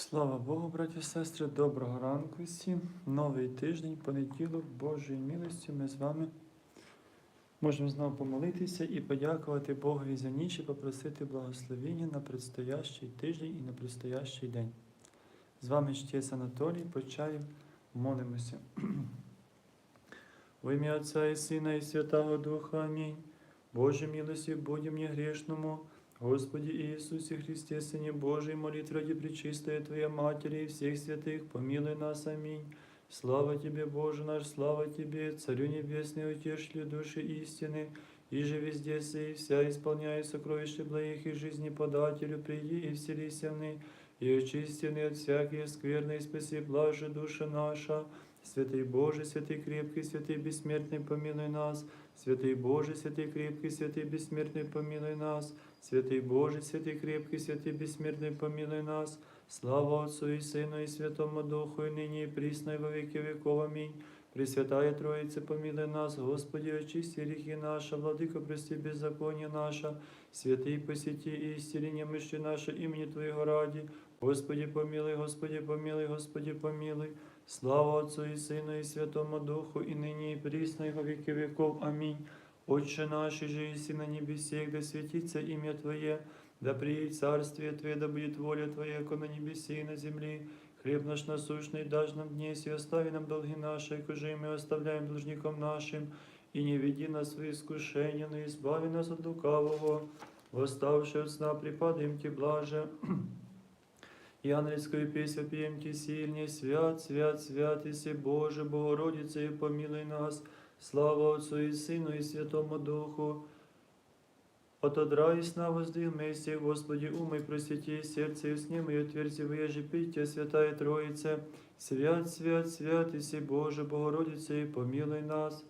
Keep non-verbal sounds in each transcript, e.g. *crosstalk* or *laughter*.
Слава Богу, браті і сестри, доброго ранку всім. Новий тиждень, понеділок, Божої милості. Ми з вами можемо знову помолитися і подякувати Богові за ніч і попросити благословення на предстоящий тиждень і на предстоящий день. З вами чтець Анатолій, почаєм, молимося. *clears throat* Во ім'я Отця і Сина, і Святого Духа. Амінь. Боже милості, будь мені грешному. Господи Иисусе Христе, Сыне Божий, молитв ради Пречистая Твоя Матери и всех святых, помилуй нас, аминь. Слава Тебе, Боже наш, слава Тебе, Царю Небесный, утешителю души истины, и же везде сей, вся исполняя сокровища благих и жизни подателю, приди и вселися в ны, и очистенный от всякой скверной, и спаси блаже душа наша. Святый Боже, святый крепкий, святый бессмертный, помилуй нас. Святий Боже, святий кріпкий, святий безсмертний, помилуй нас, святий Боже, святий кріпкий, святий безсмертний, помилуй нас, слава Отцу і Сину, і Святому Духу, і нині, і прісно, і во віки віков. Амінь. Пресвятая Троїце, помилуй нас, Господі, очисти гріхи наша, владико, прості беззаконня наша, святий посіті і істеріння миші наше, імені Твоєго раді, Господі помилуй, Господі помилуй, Господі помилуй. Слава Отцу і Сину, і Святому Духу, і нині, і прісно, і во віки віков. Амінь. Отче наш, же іси на небесі, да святиться ім'я Твоє, да приїдь царствие Твое, да будет воля Твоя, яко на небесі і на землі. Хліб наш насущний даж нам днесь, і остави нам долги наши, кожи ми оставляємо должникам нашим, і не веди нас в искушення, но избави нас от лукавого, восставши от сна, припадаем Ти блаже. И ангельскую песню пьем Ти сильнее, свят, свят, свят, Иси Боже, Богородице, и помилуй нас. Слава Отцу и Сыну и Святому Духу. От одра и сна воздвиг вместе, Господи, умой просвети сердце и сне мое тверди выезжи пить Тебя, Святая Троица. Свят, свят, свят, Иси Боже, Богородице, и помилуй нас.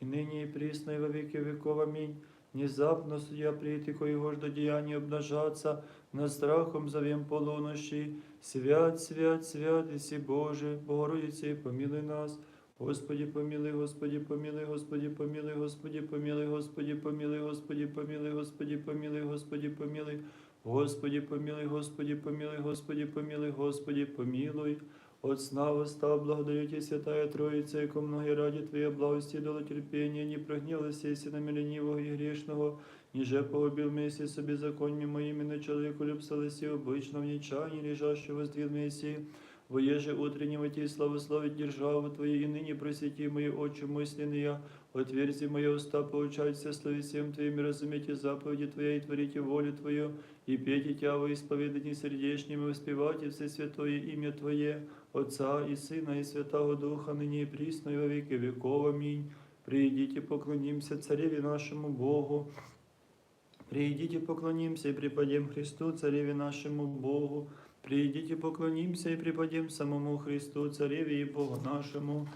И ныне и присно, и во веки веков. Аминь. Внезапно судья прийти, коего ж до деяния обнажаться, над страхом зовем полунощи. Свят, свят, свят, Иси Боже, Богородице, и помилуй нас. Господи, помилуй, Господи, помилуй, Господи, помилуй, Господи, помилуй, Господи, помилуй, Господи, помилуй, Господи, помилуй, Господи, помилуй, Господи, помилуй, Господи, помилуй, Господи, помилуй, Господи, помилуй. От сна восстав, благодарю Тебе, Святая Троица, яко многие ради Твоей благости дало терпения, не прогнелась если на ленивого и грешного, ниже погубил вместе с беззакониями моими на человеку любсталоси обычно в нечаянии, лежащего воздвиг вместе, Воеже утреннего Тебе славословить державу Твою, и ныне просвети мои очи мысленные, отверзи мои уста, поучайся словесем Твоим, и разумейте заповеди Твои, и творите волю Твою, и пейте Тя во исповедании сердечним, и воспевайте все святое имя Твое, Отца и Сына и Святого Духа, ныне и присно, и во веки веков. Аминь. Придите, поклонимся Цареве нашему Богу. Придите, поклонимся и преподем Христу, Цареве нашему Богу. Придите, поклонимся и преподем самому Христу, Цареве и Богу нашему.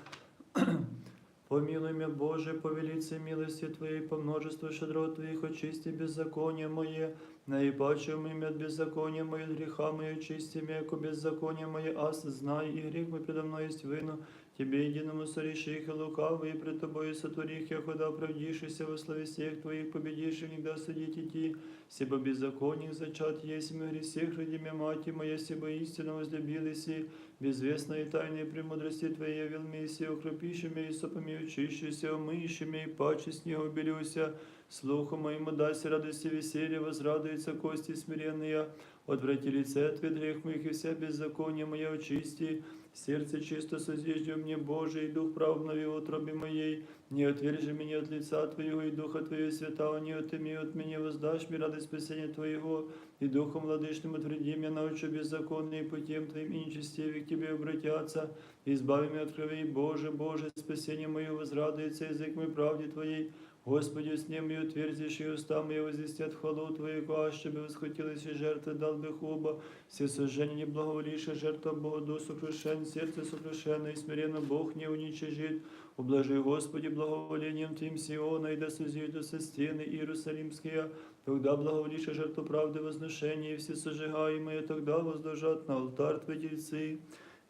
*clears throat* Помилуй меня, Боже, по велице милости Твоей, по множеству щедрот Твоих, очисти беззаконие мое, наипаче имя от беззакония мое, греха мое, очисти меня, яко беззаконие мое, ас, знай, и грех мой предо мной есть вину, Тебе единому соришь их и лукавый, и пред Тобою сотворих, я хода оправдишься во славе всех Твоих, победишь и нигда судить идти, себо беззаконник зачат есть, мы гресех ради меня, мать моя, себо истинно возлюбились, и безвестные тайные премудрости Твоей явил месси, укропиши меня, и сопами учищися, умыщи меня, и паче с него убелюся, слуху моему дайся радости веселье, возрадуются кости смиренные, отврати лице Твой грех моих, и вся беззаконие мое очисти, Сердце чисто созижди мне, Боже, и Дух прав обнови в утробе моей. Не отвержи меня от лица Твоего, и Духа Твоего святого не отыми от меня, воздашь мне радость спасения Твоего, и Духом владычным утверди меня, научу беззаконные путем Твоим, и нечестивые к Тебе обратятся. Избави меня от крови, Боже, Боже, спасение мое возрадуется язык мой правде Твоей. Господи, с ним и утвердишь, и уста мои возвестят хвалу Твою, аще бы восхотелось и жертвы дал бы хуба, все сожжения не благоволившие жертва Богу, сокрушен, сердце сокрушено, и смиренно Бог не уничижит. Ублажи, Господи, благоволением Твоим Сиона, и да сузидут со стены Иерусалимские, тогда благоволишь жертву правды возношения, и все сожигаемые, тогда воздержат на алтарь Твои дельцы.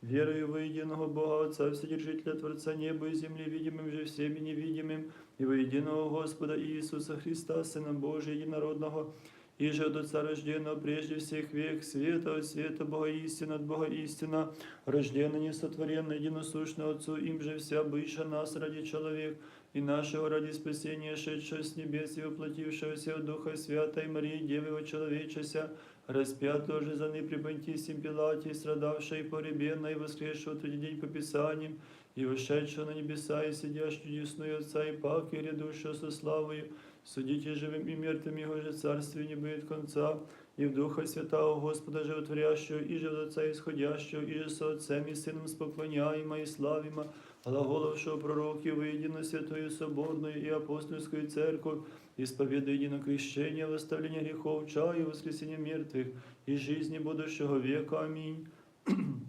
Верую во единого Бога Отца, Вседержителя Творца неба и земли, видимым же всем и невидимым, и во единого Господа Иисуса Христа, Сына Божия, единородного, и же от Отца рожденного прежде всех век, света от света, Бога истина от Бога истина, рожденный, несотворенный, единосущный Отцу, им же вся быша нас ради человек, и нашего ради спасения, шедшего с небес и воплотившегося от Духа Святой Марии, Девы его человечеся, распятого же за при Понтисим Пилате, страдавшей поребенно и воскресшего в третий день по Писаниям, и вошедшего на небеса, и сидящего десную Отца и Пак, и рядущего со славою, судите живым и мертвым, Его же царствие не будет конца, и в Духа Святого Господа животворящего, и же от Отца исходящего, и же со Отцем и Сыном споклоняемо и славимо, глаголовшего пророків, воедино святою соборною и апостольскую церковь, исповедуя едино крещение, восставление грехов, чаю, воскресение мертвых и жизни будущего века. Аминь. *clears throat*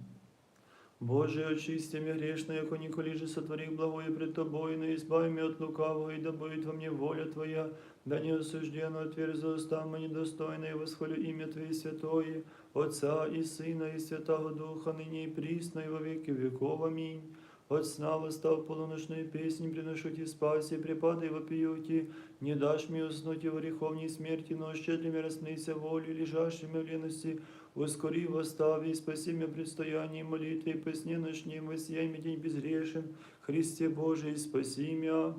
Боже, очисти меня грешно, яко николи же сотворих благое пред Тобой, но избави меня от лукавого, и да будет во мне воля Твоя, да не осужденно отверзи уста мои достойно, и восхвалю имя Твое святое, Отца и Сына и Святого Духа, ныне и присно, и во веки веков. Аминь. От сна восстав полуночную песнь, приношу Ти спаси, припадай вопиюти, не дашь мне уснуть и в греховней смерти, но щедрыми раснися волю, лежащими в лености, ускори восстави, и спаси меня предстоянии молитвы, и по сне ночнем воссияй мне день безгрешен, Христе Божий, спаси меня.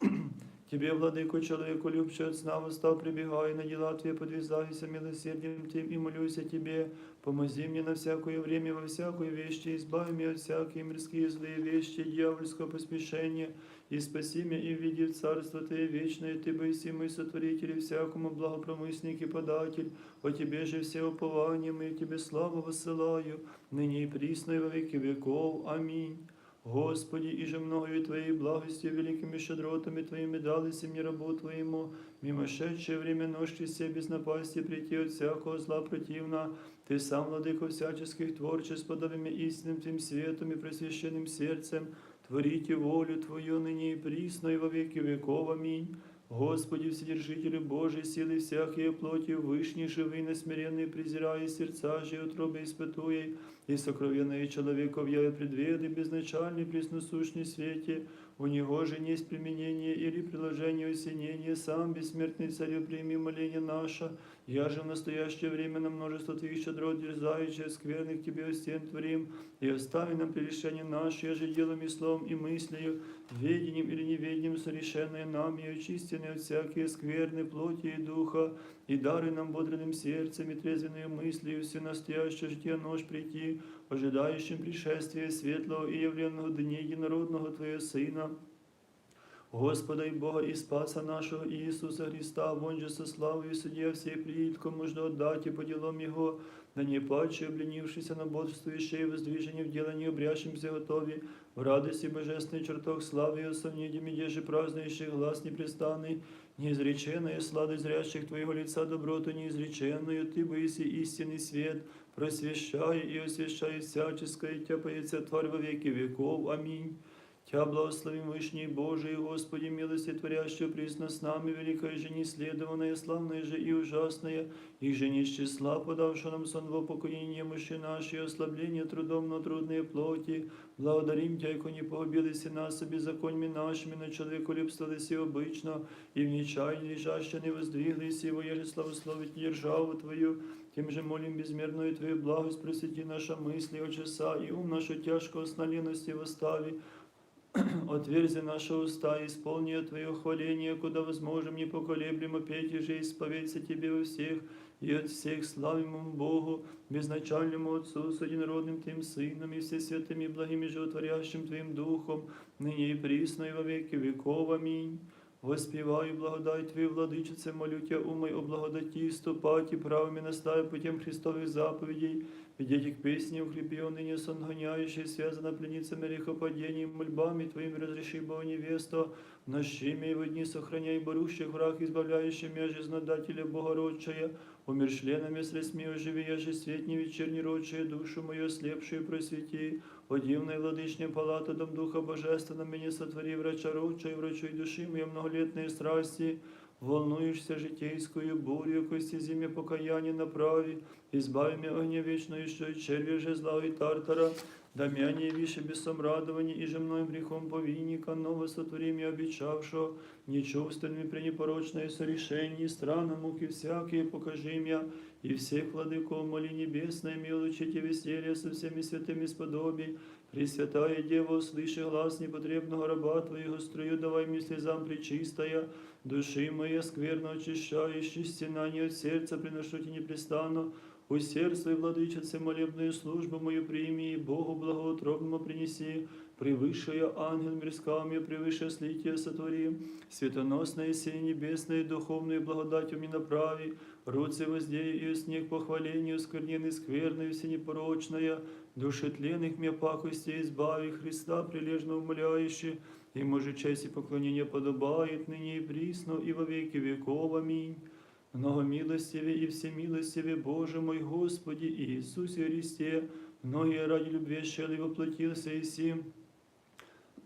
*clears throat* Тебе, владыко, человеку любче от сна восстав, прибегай на дела Твои, подвязайся милосердием Тим и молюся Тебе. Помози мне на всякое время, во всякую вещи, избави меня от всякие мирские злые вещи, дьявольского поспешения, и спаси меня и введи в Царство Твое вечное, Ты боиси мой сотворитель, и всякому благопромысник и податель, о Тебе же все упования мои, Тебе славу высылаю, ныне и присно и во веки веков. Аминь. Господи, и же многою Твоей благостью, великими щедротами Твоими дались мне рабу Твоему, мимошедшее время ночи все без напасти прийти от всякого зла противна. Ты сам, владыко всяческих творчеств, подобными истинным Твоим светом и просвященным сердцем, творите волю Твою ныне и присно и во веки веков. Аминь. Господи, Вседержителю Божий, силы всякие плоти, вышний, живый, насмиренный, презирая сердца же, утробы испытуя, и сокровенные человеков я предведы, безначальный, пресносущный свете, у него же есть применение или приложение осенения, сам бессмертный царю прими моление наше, я же в настоящее время на множество твоих щедрот дерзающих, скверных тебе у стен творим, и остави нам прегрешение наше, я же делом и словом и мыслью, ведением или неведением совершенное нам, и очистенное от всякие скверны плоти и духа, и даруй нам бодренным сердцем и трезвенную мыслью все настоящее житие нож прийти, ожидающим пришествия светлого и явленного дня единородного Твоего Сына, Господа и Бога и Спаса нашего Иисуса Христа, вон же со славою судья всей приид, кому жду отдать и по делам Его, да не паче, обленившийся на бодрствующее и воздвижение в делании обрящимся готове, в радости божественный чертог славы и осовнедями, еже празднующий глаз непрестанный, неизреченная сладость зрящих Твоего лица доброту неизреченную, Ты боиси истинный свет, просвещай и освящай всяческое, Тя поется тварь во веки веков. Аминь. Тя благословим Вышний Божий, Господи, милости творящего присно с нами, великая же неследованная, славная же и ужасная, и же не из числа, подавшего нам сон в упокоение мыши наши, и ослабление трудом на трудные плоти. Благодарим Тя, яко не погубились нас беззаконьми нашими, на человеку любствовались и обычно, и в нечаянии лежаще не воздвиглись, его еже славословить державу Твою, тем же молим безмерную Твою благость, просвети наша мысли, очеса, и ум нашу тяжкого сна лености восстави, *clears throat* Отверзи наши уста, исполни Твое хваление, куда возможем непоколеблемо петь и же исповедься Тебе во всех, и от всех славимому Богу, безначальному Отцу, с одинородным Твоим Сыном, и все святыми благими животворящим Твоим Духом, ныне и присно, и во веки веков. Аминь. Воспеваю благодать Твою, владычице, молю Тя, умой о благодати, ступать и правыми настави путем Христовых заповедей, Ведите к песне, укрепи он ныне сон гоняющий, связана пленницами грехопадением, мольбами Твоими разреши, Бога невесту, в нощи его дни сохраняй борущих враг, избавляющий меня жизнодателя Богородчая, умершленными средствами оживи, я же свет не вечерний рочая, душу мою слепшую просвети, о дивной владычне палата, дом Духа Божественного, меня сотвори, врача рочая, врачуй души моей многолетные страсти, волнуешься житейскую бурю, кости зиме покаяние направи, избави меня огня вечного, еще и черви жезла и тартара, да мя не више бесом радования, и же мной грехом повинника, ново сотвори меня обещавшего, нечувственными пренепорочное сорешение, странно муки всякие покажи меня, и всех владыков моли небесной, милучите веселье со всеми святыми сподобий, Пресвятая Дева, услыши глаз непотребного раба Твоего, струю давай мне слезам причистая, души моя скверно очищающий, стенание от сердца приношу тебе непрестанно, усердствуй, владычице, молебную службу мою прими, и Богу благоутробному принеси, превысшая ангел мирсками, превыше слития сотвори, светоносное сие небесное, духовную благодать мне направи, руцы воздею и снег похвалению, скверненный скверной, всенепорочная, души тленных мне пакости избави, Христа прилежно умоляющий, и может честь и поклонение подобает ныне и присно, и во веки веков. Аминь. Многомилостиве и всемилостиве Боже мой Господи Иисусе Христе, многие ради любви щели воплотился и сим,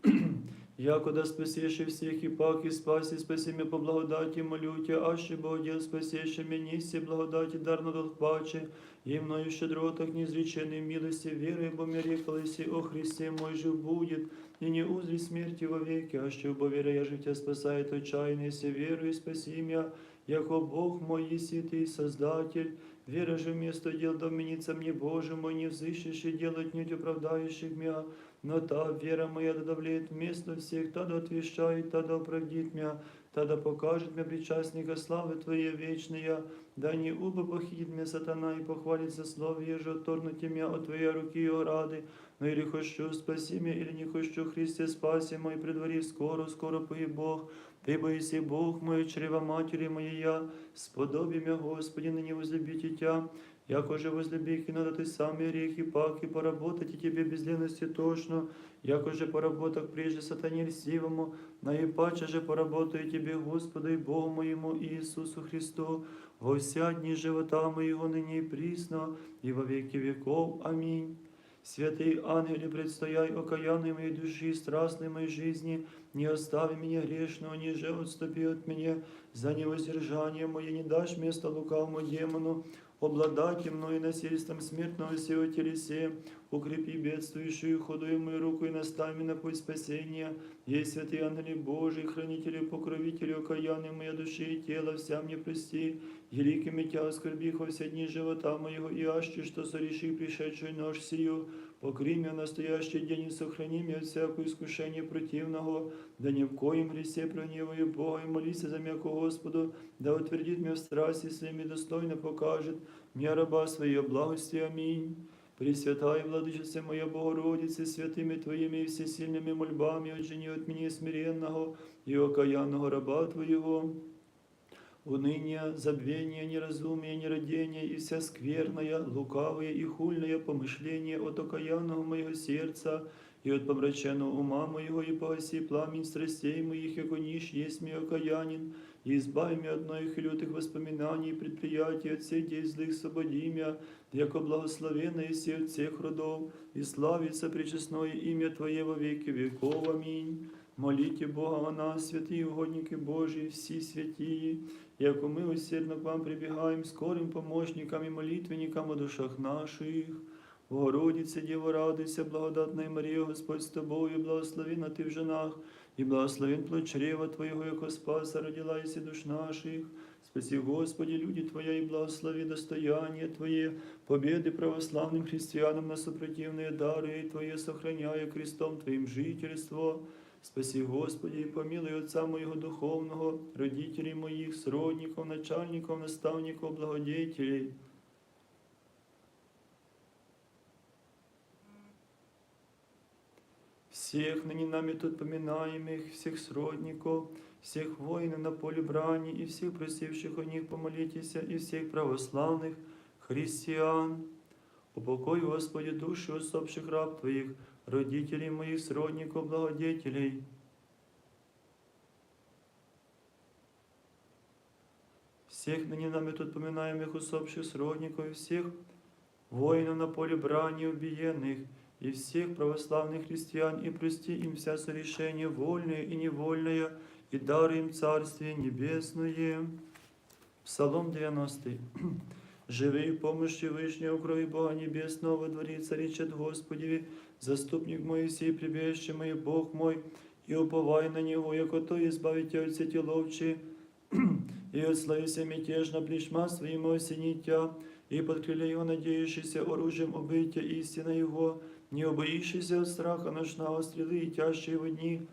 *clears throat* Якода спасеши всех и пак, и спаси, спаси меня по благодати, молю Тебя, аще Богодел спасеши меня, неси благодати, дарно долхпаче, и мною щедротах неизреченной милости, верой, бо мне рекалися, о Христе мой жив будет, и не узри смерти вовеки, аще бо вера я же Тебя спасает отчаянно, если верую, спаси меня, яко Бог мой, еси Ты, Создатель, вера же вместо дел доменится мне, Боже мой, не взыщешь и делать нить оправдающих меня, но та вера моя да давлеет вместо всех, та да отвещает, та да оправдит меня, та да покажет мне причастника славы Твоей вечная, да не убо похитит меня сатана и похвалит за словие же отторнуть меня от Твоей руки и рады, но или хочу спаси меня, или не хочу, Христе, спаси мой, предвори скоро, скоро пой Бог, Ты боиси Бог мой, чрева матери моя, сподоби меня, Господи, ныне возлюбите Тя, Яко же возлюби, и надо ты сами грехи, паки, поработать и тебе без лености тошно, яко же поработах прежде сатане льстивому, наипаче же поработаю тебе, Господу и Богу моему Иисусу Христу, во вся дни живота моего ныне и присно, и во веки веков. Аминь. Святый ангеле, предстояй окаянной моей души, страстной моей жизни, не остави меня грешного, ниже отступи от меня, за невоздержание мое не дашь место лукавому демону, обладайте мною насильством смертного сего телесе, укрепи бедствующую худую мою руку и наставь меня на путь спасения. Есть святый ангели Божий, хранители, покровители, окаянные моя души и тела, вся мне прости, великими тя оскорбих во все дни живота моего, и аще, что сореши пришедшую нож сию, покри меня в настоящий день и сохрани меня от всякого искушения противного, да ни в коем гресе прогневаю Бога, и молися за меня ко Господу, да утвердит меня в страсти своими достойно покажет, мне раба своей благости. Аминь. Пресвятая Владычице моя Богородице, святыми Твоими и всесильными мольбами, отжени от меня смиренного и окаянного раба Твоего уныние, забвение, неразумие, нерадение и вся скверная, лукавое и хульное помышление от окаянного моего сердца и от помраченного ума моего, и погаси пламень страстей моих, яко ниш есть мне окаянин, и избави меня от моих лютых воспоминаний и предприятий, от всех дей злых свободи меня, яко благословенное си от всех родов, и славится пречестное имя Твое во веки веков. Аминь. Молите Бога о нас, святые угодники Божии, всі святії, яко ми усердно к вам прибегаем скорым помощникам и молитвенникам о душах наших. Богородице, Діво, радуйся, благодатная Марія, Господь з тобою, благословена ти в женах, і благословен плод чрева Твоего, яко спаса родила иси душ наших. Спаси, Господи, люди Твоя, и благослови достояние Твое, победы православным христианам на супротивные дары, и Твое сохраняя крестом Твоим жительство. Спаси, Господи, и помилуй Отца моего духовного, родителей моих, сродников, начальников, наставников, благодетелей. Всех ныне нами тут поминаемых, всех сродников, всех воинов на поле брани и всех просивших о них помолитесь, и всех православных христиан. Упокой, Господи, души усопших раб Твоих, родителей моих, сродников, благодетелей. Всех ныне нами тут поминаемых усопших сродников, и всех воинов на поле брани убиенных, и всех православных христиан, и прости им вся сорешение вольное и невольное, и даруй им Царствие Небесное. Псалом 90. Живи в помощи Вышнего, крови Бога Небесного, во дворе царичат Господи, заступник мой, сей прибежище мой, Бог мой, и уповай на Него, яко то избавить тебя от сети ловчи, и от славися мятежно плешма своим осенить тя, и под крылья Его надеющийся оружием убытия истина Его, не убоившийся от страха ночного стрелы и тяжкие его дни,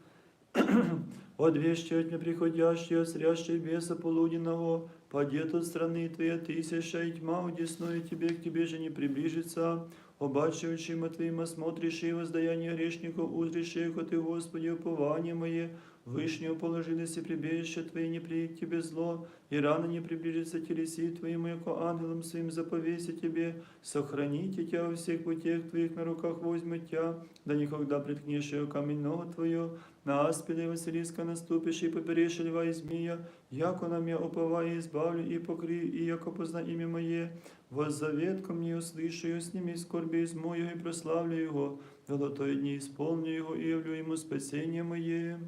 от вещи от неприходящие, от срящей беса полуденного, падет от страны твоя тысяча, и тьма удесную тебе, к тебе же не приближится, Обаче очима твоим осмотришь и воздаяние грешников, узришь их, ты, Господи, упование мое, Вышнего положились и прибежище Твое, не приедет Тебе зло, и рано не приближится телеси Твоему, яко ангелом своим заповеся Тебе, сохраните Тебя во всех путях Твоих, на руках возьмет Тебя, да никогда приткнешь ее камень ногу Твою, на аспиде Василиска наступишь и поберешь льва и змея, яко нам я уповаю, избавлю и покрию, и яко позна имя Мое, воззавет ко мне услышу, и сними скорби из мою, и прославлю Его, золотой дни исполню Его, и явлю Ему спасение Мое.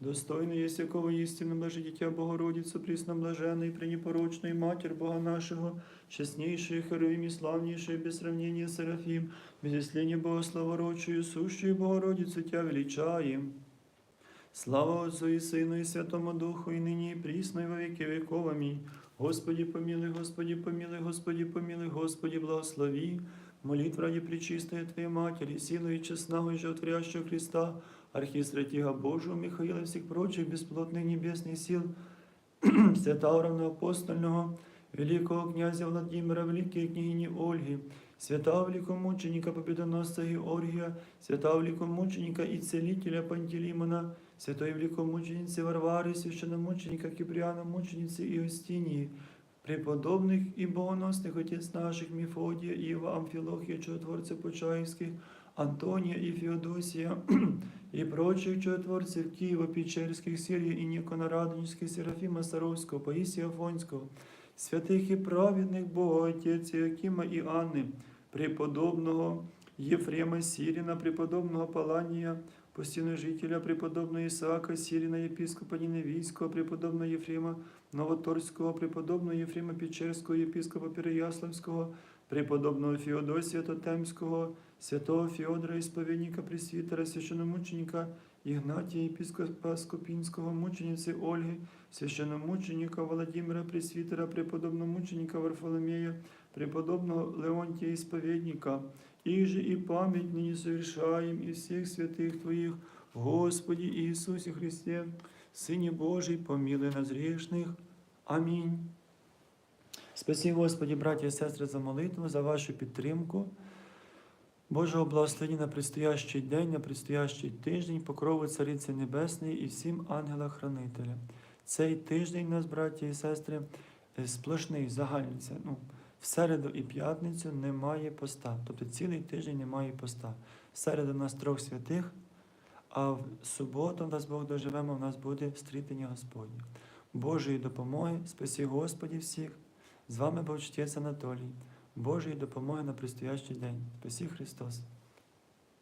Достойно есть якого истинно блаже дитя Богородицу, присно блаженной, Матерь Бога нашего, честнейшая, херовим и славнейшая, без сравнения Серафим, без исления Богославорочию, сущую Богородицу Тя величаем. Слава Отцу и Сыну и Святому Духу, и ныне и присно, и во веки веков. Аминь. Господи помилуй, Господи помилуй, Господи помилуй, Господи благослови. Молитва ради Пречистой Твоей Матери, силу и честного и животворящего Христа, архистратига Божию Михаила и всех прочих бесплотных небесных сил, *clears throat* святого равноапостольного, великого князя Владимира, великой княгини Ольги, святого великомученика Победоносца Георгия, святого великомученика и целителя Пантелеймона, святой великомученицы Варвары, священномученика Киприана, мученицы Иостинии, преподобных и богоносных отец наших Мефодия, Ива, Амфилохия, чудотворцев Почаевских, Антония и Феодосия, и прочих *clears throat* чудотворцев Киева, Печерских, Сирии и Никона Радонежских, Серафима Саровского, Паисия Афонского, святых и праведных Бога, Отец Иакима и Анны, преподобного Ефрема Сирина, преподобного Палания, жителя преподобного Исаака Сирина, епископа Ниневийского, преподобного Ефрема Новоторского, преподобного Ефрема Печерского, епископа Переяславского, преподобного Феодосия Тотемского, святого Феодора, исповедника пресвитера, священномученика Игнатия, епископа Скопинского, мученицы Ольги, священномученика Владимира Пресвитера, преподобного мученика Варфоломея, преподобного Леонтия Исповедника, и же и память ныне совершаем и всех святых Твоих, Господи Иисусе Христе, Сыне Божий, помилуй нас грешных. Амінь. Спасі, Господі, браті і сестри, за молитву, за вашу підтримку. Божого благословення на предстоящий день, на предстоящий тиждень, покрову Цариці Небесної і всім ангелам-хранителям. Цей тиждень нас, браті і сестри, е, сплошний, загальний. Це, ну, в середу і п'ятницю немає поста. Тобто цілий тиждень немає поста. В середу у нас трьох святих, а в суботу, дасть Бог доживемо, у нас буде стрітення Господнє. Божої допомоги, спасі Господі всіх. З вами був чтець Анатолій. Божої допомоги на предстоящий день. Спасі Христос.